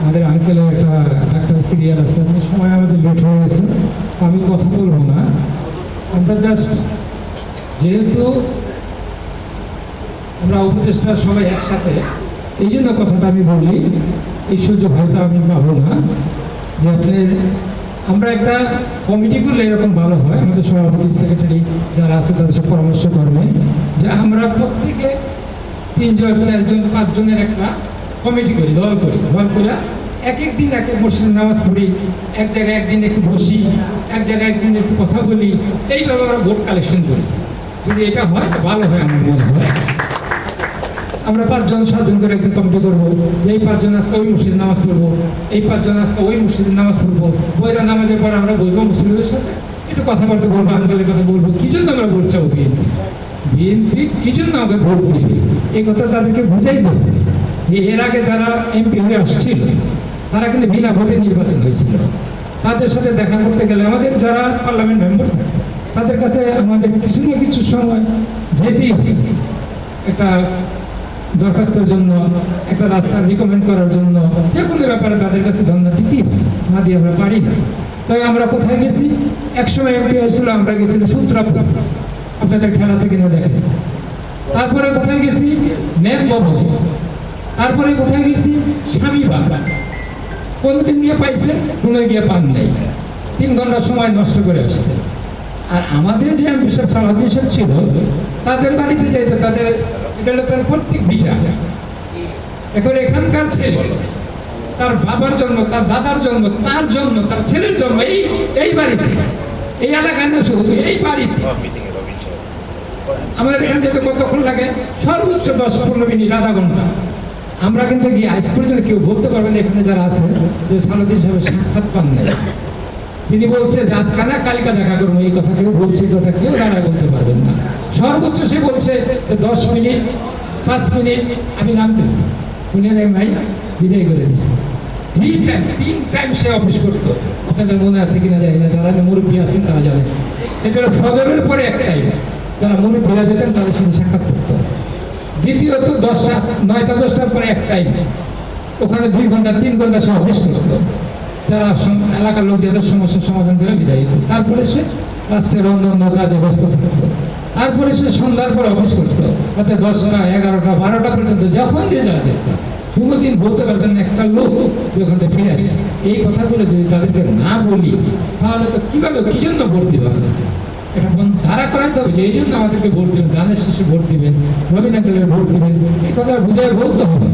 আমাদের আঙ্কেলের একটা ডাক্তার সিরিয়াল আছে। সময় আমাদের লেট হয়ে গেছে। আমি কথা বলব না। আমরা জাস্ট যেহেতু আমরা উপদেষ্টা সবাই একসাথে, এই জন্য কথাটা আমি বলি। এই সুযোগ হয়তো আমি পাবো না। যে আপনার আমরা একটা কমিটি করলে এরকম ভালো হয়। আমাদের সভাপতি সেক্রেটারি যারা আছে, তাদের সাথে পরামর্শ করবে যে আমরা প্রত্যেকে তিনজন, চারজন, পাঁচজনের একটা কমিটি করি, দল করি, দল করে এক এক দিন এক এক মসজিদে নামাজ পড়ি, এক জায়গায় একদিন একটু বসি, এক জায়গায় একদিন একটু কথা বলি, এইভাবে আমরা ভোট কালেকশন করি। যদি এটা হয় ভালো হয় আমার মনে হয়। আমরা পাঁচজন, সাতজন করে একদিন কমিটি করব, যে এই পাঁচজন আজকে ওই মসজিদে নামাজ পড়ব, এই পাঁচজন আজকে ওই মসজিদে নামাজ পড়ব, বইরা নামাজের পর আমরা বলব মুসলিমদের সাথে। একটু কথাবার্তা বলব আন্দোলনের কথা বলব, কি জন্য আমরা ভোট বিএনপি? বিএনপি কি জন্য আমাকে ভোট দিবে? এই কথা তাদেরকে বুঝাই দেবে যে এর আগে যারা এমপি হয়ে আসছিল, তারা কিন্তু বিনা ভোটে নির্বাচন হয়েছিল। তাদের সাথে দেখা করতে গেলে আমাদের যারা পার্লামেন্ট মেম্বার থাকে, তাদের কাছে আমাদের কিছু না কিছু সময় যেতেই একটা দরখাস্তের জন্য, একটা রাস্তা রিকমেন্ড করার জন্য, যে কোনো ব্যাপারে তাদের কাছে ধন্যবাদ দিতেই না দিয়ে আমরা পারি না। তবে আমরা কোথায় গেছি? একসময় এমপি হয়েছিল, আমরা গেছিল সূত্রাপুর। আপনাদের খেলা আছে কিনা দেখেন। তারপরে কোথায় গেছি? ন্যাপ ভবনে তারপরে কোথায় গেছি? স্বামী বাবা কোনদিন গিয়ে পাইছে? কোনো গিয়ে পান নাই। তিন ঘণ্টা সময় নষ্ট করে আসছে। আর আমাদের যে এমপিসার সালাদি সাহেব ছিল, তাদের বাড়িতে যাইতে তাদের এটা তার প্রত্যেক বিটা এখন এখানকার ছেলে, তার বাবার জন্য তার দাদার জন্য তার জন্য তার ছেলের জন্য এই এই বাড়িতে, এই এলাকায় না শুধু, এই বাড়িতে। আমাদের এখান থেকে কতক্ষণ লাগে? সর্বোচ্চ দশ পনেরো মিনিট, আধা ঘণ্টা। আমরা কিন্তু গিয়ে আজ পর্যন্ত কেউ বলতে পারবে না এখানে যারা আছে যে সালাদি সাহেবের সাক্ষাৎ পান নাই। তিনি বলছে যে আজকে না কালকে দেখা করব এই কথা কেউ বলছে, এই কথা কেউ দাঁড়ায় বলতে পারবেন না। সর্বোচ্চ সে বলছে যে দশ মিনিট, পাঁচ মিনিট, আমি নামতেছি। উনি ভাই বিদায় করে দিচ্ছে তিন টাইম তিন টাইম সে অফিস করতো। আপনাদের মনে আছে কিনা জানি না, যারা মুরব্বী আছেন তারা জানেন। সেটা ফজরের পরে এক টাইম যারা মুরব্বীরা যেতেন তাদের সঙ্গে সাক্ষাৎ করতো। দ্বিতীয়ত দশটা, নয়টা দশটার পরে এক টাইম ওখানে দুই ঘণ্টা, তিন ঘণ্টা সে অফিস করতো। যারা এলাকার লোক যাদের সমস্যার সমাধান করে বিদায় তারপরে সে রাষ্ট্রের অন্য কাজে ব্যস্ত থাকতো। তারপরে সে সন্ধ্যার পর অফিস করতো। অর্থাৎ দশটা, এগারোটা, বারোটা পর্যন্ত যখন যে যা গেছে কোনোদিন বলতে পারবেন একটা লোক যে ওখান থেকে ফিরে আসে এই কথাগুলো যদি তাদেরকে না বলি, তাহলে তো কীভাবে, কী জন্য ভর্তি দিবে বন্ধ তারা হবে যে এই জন্য আমাদেরকে ভোট দেবেন দানের শেষে ভোট দিবেন, রবীন্দ্রনাথের ভোট দিবেন, এই কথা বুঝে বলতে হবে।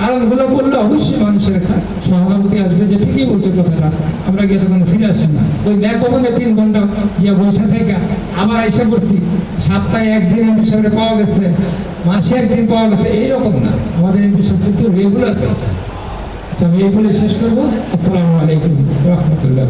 কারণগুলো বললে অবশ্যই মানুষের সহানুভূতি আসবে, যে ঠিকই বলছে কথাটা। আমরা গিয়ে তখন ফিরে আসি না। ওই ন্যায় তিন ঘণ্টা গিয়ে বসে থেকে আবার এসে পড়ছি। সপ্তাহে একদিন এমপি সাহেব পাওয়া গেছে, মাসে একদিন পাওয়া গেছে, এইরকম না। আমাদের এমপি সাহেব কিন্তু রেগুলার পেয়েছে আচ্ছা আমি এই বলে শেষ করব। আসসালামু আলাইকুম, রহমতুল্লাহ।